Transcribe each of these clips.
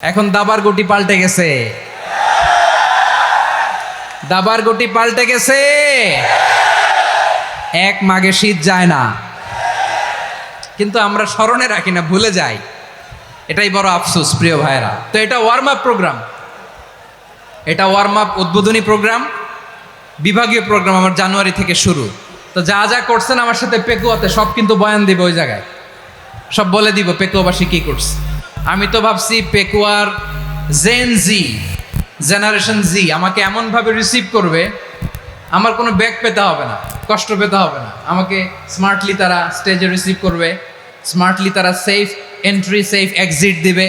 এখন দাবার গুটি পাল্টে গেছে। দাবার গুটি পাল্টে গেছে। এক মাগে শীত যায় না। কিন্তু আমরা স্মরণে রাখি না, ভুলে যাই। এটাই বড় আফসোস, প্রিয় ভাইরা তো এটা ওয়ার্ম আপ প্রোগ্রাম এটা ওয়ার্ম আপ উদ্বোধনী প্রোগ্রাম বিভাগীয় প্রোগ্রাম আমার জানুয়ারি থেকে শুরু। তো যা যা করছেন আমার সাথে পেকুয়াতে সব কিন্তু বয়ান দিব ওই জায়গায়। সব বলে দিব পেকুয়াবাসী কি করছে। আমি তো ভাবছি পেকুয়ার জেন জি জেনারেশন জি আমাকে এমনভাবে রিসিভ করবে, আমার কোনো ব্যাগ পেতে হবে না, কষ্ট পেতে হবে না। আমাকে স্মার্টলি তারা স্টেজে রিসিভ করবে স্মার্টলি তারা সেফ এন্ট্রি সেফ এক্সিট দিবে।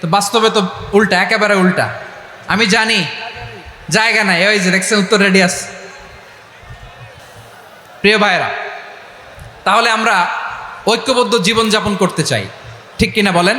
তো বাস্তবে তো উল্টা, একেবারে উল্টা। আমি জানি, জায়গা নাই ওই যে দেখছেন উত্তর রেডি আছে প্রিয় ভাইরা তাহলে আমরা ঐক্যবদ্ধ জীবনযাপন করতে চাই। ঠিক কিনা বলেন?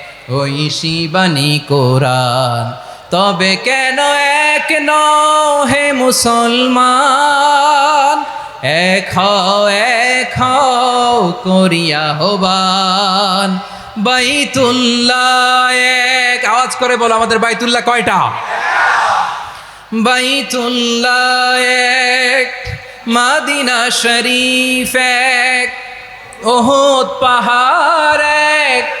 ওই শিবানী কোরআন। তবে কেন এক ন হে মুসলমান? এক হও করিয়া হবান। বাইতুল্লাহ এক। আওয়াজ করে বলো আমাদের বাইতুল্লাহ কয়টা? বাইতুল্লাহ এক। মাদিনা শরীফ এক। ওহদ পাহাড় এক।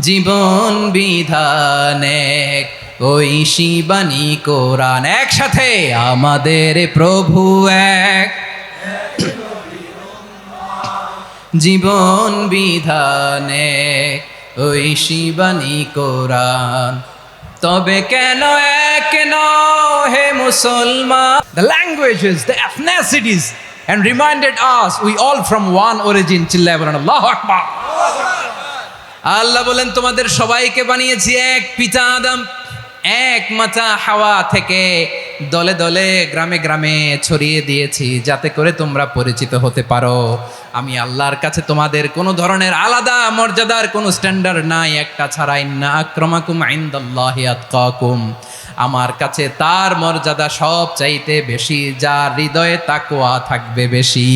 জীবন বিধান ওই শিবানী কোরআন একসাথে আমাদের প্রভু এক। জীবন বিধানে ওই শিবানী কোরআন তবে কেন এক হে মুসলমান? Languages, the ethnicities and reminded us we all from one origin চিল্লায় বলেন আল্লাহ আল্লাহ বলেন, তোমাদের সবাইকে বানিয়েছি এক পিতা আদম, এক মাথা হাওয়া থেকে দলে দলে, গ্রামে গ্রামে ছড়িয়ে দিয়েছি, যাতে করে তোমরা পরিচিত হতে পারো। আমি আল্লাহর কাছে তোমাদের কোনো ধরনের আলাদা মর্যাদার কোনো স্ট্যান্ডার্ড নাই, একটা ছাড়াই না আক্রমাকুম আইন্দাল্লাহি আতকাকুম। আমার কাছে তার মর্যাদা সব চাইতে বেশি, যার হৃদয়ে তাকওয়া থাকবে বেশি।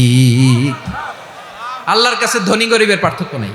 আল্লাহর কাছে ধনী গরিবের পার্থক্য নেই।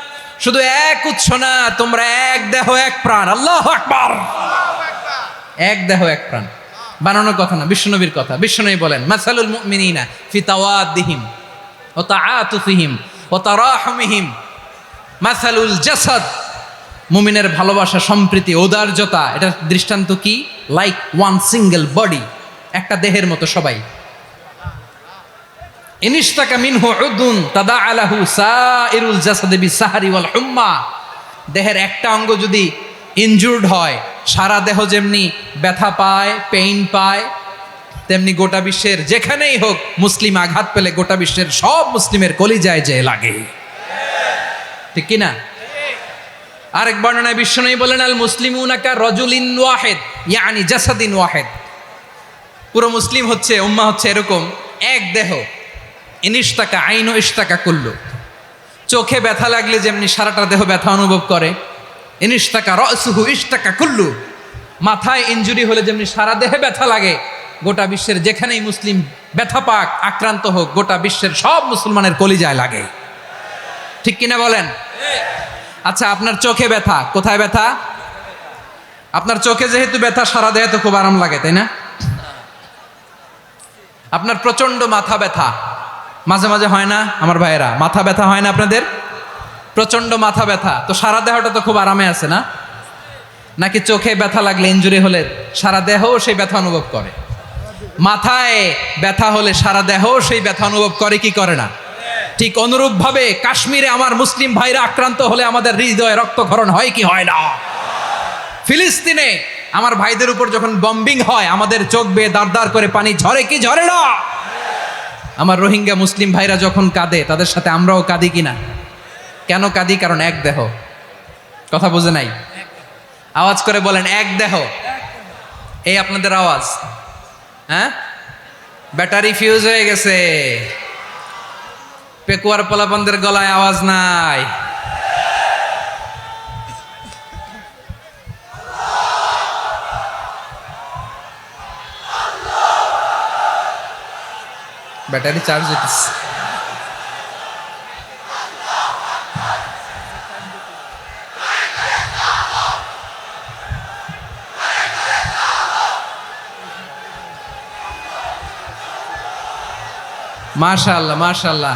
শুধু এক উৎস না, তোমরা এক দেহ, এক প্রাণ। আল্লাহ আকবার। এক দেহ, এক প্রাণ। বানানোর কথা না, বিশ্বনবীর কথা। বিশ্বনবী বলেন, মাসালুল মুমিনিনা ফি তাওয়াদ্দিহিম ও তাআতুফিহিম ও তারাহুমিহিম। মাসালুল জাসাদ। মুমিনের ভালোবাসা, সম্প্রীতি ঔদার্যতা এটা দৃষ্টান্ত কি? লাইক ওয়ান সিঙ্গেল বডি একটা দেহের মতো সবাই। মিনহু আলাহু দেহের একটা অঙ্গ যদি ইনজুর্ড হয়, সারা দেহ যেমনি ব্যথা পায় পেইন পায়, তেমনি গোটা বিশ্বের যেখানেই হোক মুসলিম আঘাত পেলে গোটা বিশ্বের সব মুসলিমের কলিজায় যে লাগে। ঠিক কি না আরেক বর্ণনায় বিশ্বনবী বলেন, আল মুসলিমুনাকা রজুলিন ওয়াহেদ, ইয়ানি জাসাদিন ওয়াহেদ। পুরো মুসলিম হচ্ছে, উম্মা হচ্ছে এরকম, এক দেহ। ইনিস্তাকা আইন ইস্তাকা করল চোখে ব্যথা লাগলে যেমনি সারাটা দেহ ব্যথা অনুভব করে ইনিস্তাকা রসুহু ইস্তাকা কুল্লু। মাথায় ইঞ্জুরি হলে যেমনি সারা দেহে ব্যথা লাগে, গোটা বিশ্বের যেখানেই মুসলিম ব্যথা পাক, আক্রান্ত হোক, গোটা বিশ্বের সব মুসলমানের কলিজায় লাগে। ঠিক কিনা বলেন? আচ্ছা আপনার চোখে ব্যথা, কোথায় ব্যথা? আপনার চোখে যেহেতু ব্যথা, সারা দেহে তো খুব আরাম লাগে, তাই না? আপনার প্রচণ্ড মাথা ব্যথা মাঝে মাঝে হয় না আমার ভাইয়েরা। মাথা ব্যথা হয় না আপনাদের? প্রচণ্ড মাথা ব্যথা। তো সারা দেহটা তো খুব আরামে আছে না? নাকি চোখে ব্যথা লাগলে ইঞ্জুরি হলে সারা দেহ সেই ব্যথা অনুভব করে? মাথায় ব্যথা হলে সারা দেহ সেই ব্যথা অনুভব করে, কি করে না? ঠিক অনুরূপভাবে কাশ্মীরে আমার মুসলিম ভাইরা আক্রান্ত হলে আমাদের হৃদয়ে রক্তক্ষরণ হয় কি হয় না? ফিলিস্তিনে আমার ভাইদের উপর যখন বম্বিং হয়, আমাদের চোখ বেয়ে দাঁড় দাঁড় করে পানি ঝরে কি ঝরে না? আমার রোহিঙ্গা মুসলিম ভাইরা যখন কাঁদে, তাদের সাথে আমরাও কাঁদি কিনা? কেন কাঁদি? কারণ এক দেহ। কথা বুঝে নাই? আওয়াজ করে বলেন, এক দেহ। এই আপনাদের আওয়াজ। হ্যাঁ? ব্যাটারি ফিউজ হয়ে গেছে। পেকুয়ার পোলাপনদের গলায় আওয়াজ নাই। ব্যাটারি চার্জ হইতেছে মাশাল্লাহ মাশাল্লাহ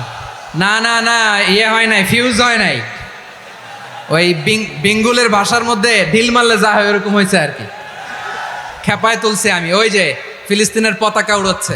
না না না ইয়ে হয় নাই ফিউজ হয় নাই। ওই বিঙ্গুলের ভাষার মধ্যে ঢিল মারলে যা হয় ওরকম হয়েছে আর কি। খেপায় তুলছে আমি, ওই যে ফিলিস্তিনের পতাকা উড়োচ্ছে।